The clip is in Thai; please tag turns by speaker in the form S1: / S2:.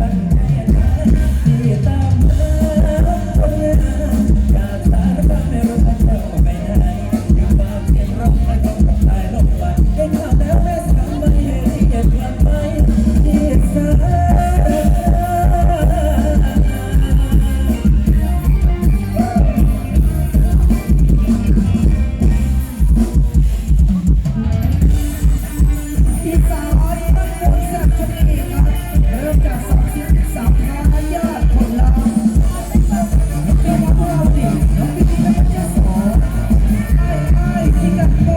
S1: ตั้งา